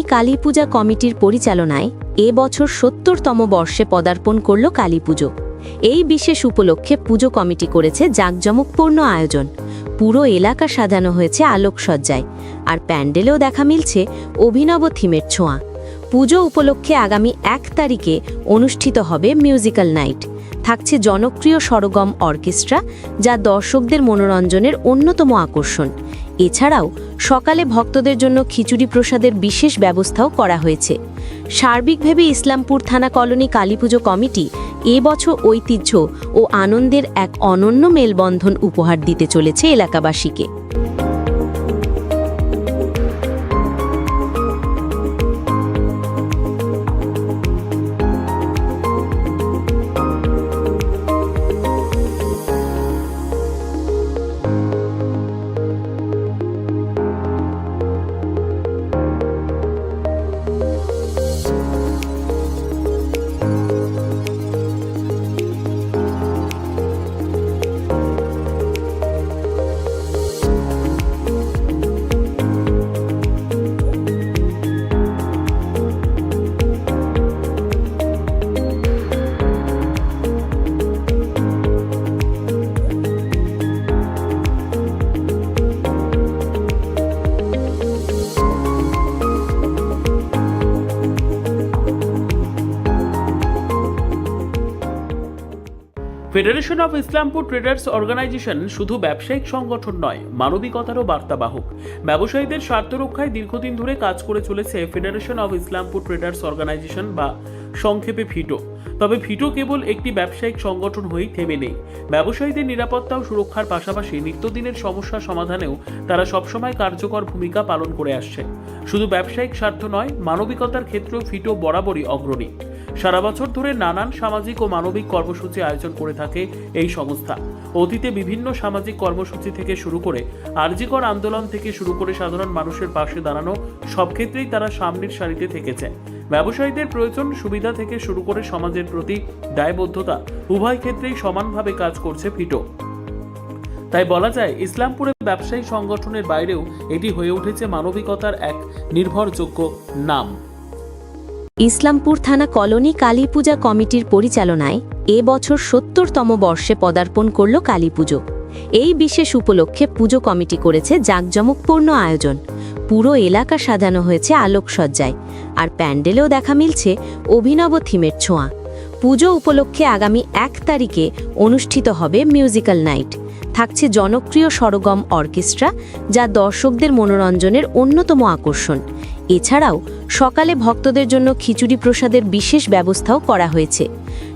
Colony Kali পূজা কমিটির পরিচালনায় এ বছর সত্তরতম বর্ষে পদার্পণ করল কালী পুজো। এই বিশেষ উপলক্ষে পুজো কমিটি করেছে জাঁকজমকপূর্ণ আয়োজন। পুরো এলাকা সাজানো হয়েছে আলোকসজ্জায়, আর প্যান্ডেলেও দেখা মিলছে অভিনব থিমের ছোঁয়া। পুজো উপলক্ষে আগামী এক তারিখে অনুষ্ঠিত হবে মিউজিক্যাল নাইট। থাকছে জনপ্রিয় সরগম অর্কেস্ট্রা, যা দর্শকদের মনোরঞ্জনের অন্যতম আকর্ষণ। এছাড়াও সকালে ভক্তদের জন্য খিচুড়ি প্রসাদের বিশেষ ব্যবস্থাও করা হয়েছে। সার্বিকভাবে ইসলামপুর থানা কলোনি কালীপুজো কমিটি এবছর ঐতিহ্য ও আনন্দের এক অনন্য মেলবন্ধন উপহার দিতে চলেছে এলাকাবাসীকে। Federation of Islampur traders organisation শুধু ব্যবসায়িক সংগঠন নয়, মানবিকতারও বার্তাবাহক। ব্যবসায়ীদের স্বার্থ রক্ষায় দীর্ঘদিন ধরে কাজ করে চলেছে federation of Islampur traders organisation বা সংক্ষেপে ফিটো তবে ফিটো কেবল একটি ব্যবসায়িক সংগঠন হয়েই থেমে নেই। ব্যবসায়ীদের নিরাপত্তা ও সুরক্ষার পাশাপাশি নিত্যদিনের সমস্যা সমাধানেও তারা সবসময় কার্যকর ভূমিকা পালন করে আসছে। শুধু ব্যবসায়িক স্বার্থ নয়, মানবিকতার ক্ষেত্রেও ফিটো বরাবরই অগ্রণী। সারা বছর ধরে নানান সামাজিক ও মানবিক কর্মসূচি আয়োজন করে থাকে এই সংস্থা। অতীতে বিভিন্ন সামাজিক কর্মসূচি থেকে শুরু করে আর্জিকর আন্দোলন থেকে শুরু করে সাধারণ মানুষের পাশে দাঁড়ানো সব ক্ষেত্রেই তারা সামনের সারিতে থেকেছে ব্যবসায়ীদের প্রয়োজন সুবিধা থেকে শুরু করে সমাজের প্রতি দায়বদ্ধতা উভয় ক্ষেত্রেই সমানভাবে কাজ করছে ফিটো। তাই বলা যায়, ইসলামপুরে ব্যবসায়ী সংগঠনের বাইরেও এটি হয়ে উঠেছে মানবিকতার এক নির্ভরযোগ্য নাম। ইসলামপুর থানা কলোনি কালী পূজা কমিটির পরিচালনায় এ বছর সত্তরতম বর্ষে পদার্পণ করল কালী পুজো এই বিশেষ উপলক্ষে পুজো কমিটি করেছে জাঁকজমকপূর্ণ আয়োজন। পুরো এলাকা সাজানো হয়েছে আলোকসজ্জায়, আর প্যান্ডেলেও দেখা মিলছে অভিনব থিমের ছোঁয়া। পুজো উপলক্ষে আগামী এক তারিখে অনুষ্ঠিত হবে মিউজিক্যাল নাইট। থাকছে জনপ্রিয় সরগম অর্কেস্ট্রা, যা দর্শকদের মনোরঞ্জনের অন্যতম আকর্ষণ। এছাড়াও সকালে ভক্তদের জন্য খিচুড়ি প্রসাদের বিশেষ ব্যবস্থাও করা হয়েছে।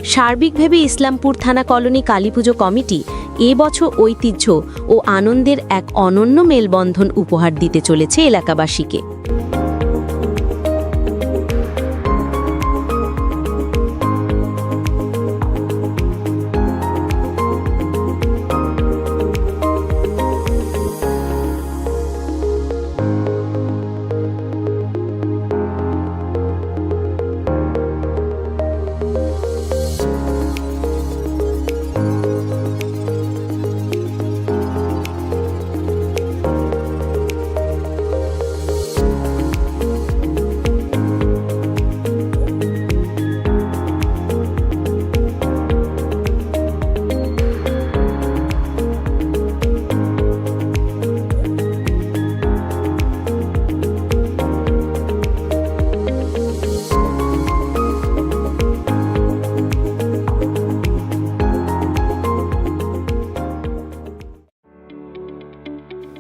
সার্বিকভাবে ইসলামপুর থানা কলোনি কালীপুজো কমিটি এবছর ঐতিহ্য ও আনন্দের এক অনন্য মেলবন্ধন উপহার দিতে চলেছে এলাকাবাসীকে।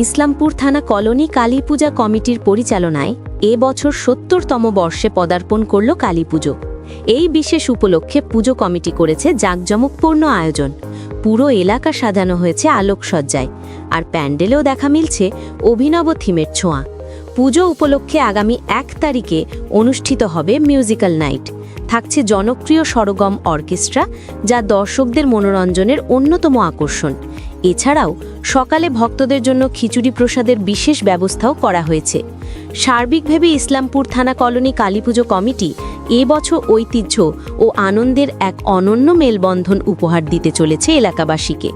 ইসলামপুর থানা কলোনি কালী পূজা কমিটির পরিচালনায় এ বছর সত্তরতম বর্ষে পদার্পণ করল কালী পুজো। এই বিশেষ উপলক্ষে পুজো কমিটি করেছে জাঁকজমকপূর্ণ আয়োজন। পুরো এলাকা সাজানো হয়েছে আলোকসজ্জায়, আর প্যান্ডেলেও দেখা মিলছে অভিনব থিমের ছোঁয়া। পুজো উপলক্ষে আগামী এক তারিখে অনুষ্ঠিত হবে মিউজিক্যাল নাইট। থাকছে জনপ্রিয় সরগম অর্কেস্ট্রা, যা দর্শকদের মনোরঞ্জনের অন্যতম আকর্ষণ। এছাড়াও সকালে ভক্তদের জন্য খিচুড়ি প্রসাদের বিশেষ ব্যবস্থাও করা হয়েছে। সার্বিকভাবে ইসলামপুর থানা কলোনি কালীপুজো কমিটি এবছর ঐতিহ্য ও আনন্দের এক অনন্য মেলবন্ধন উপহার দিতে চলেছে এলাকাবাসীকে।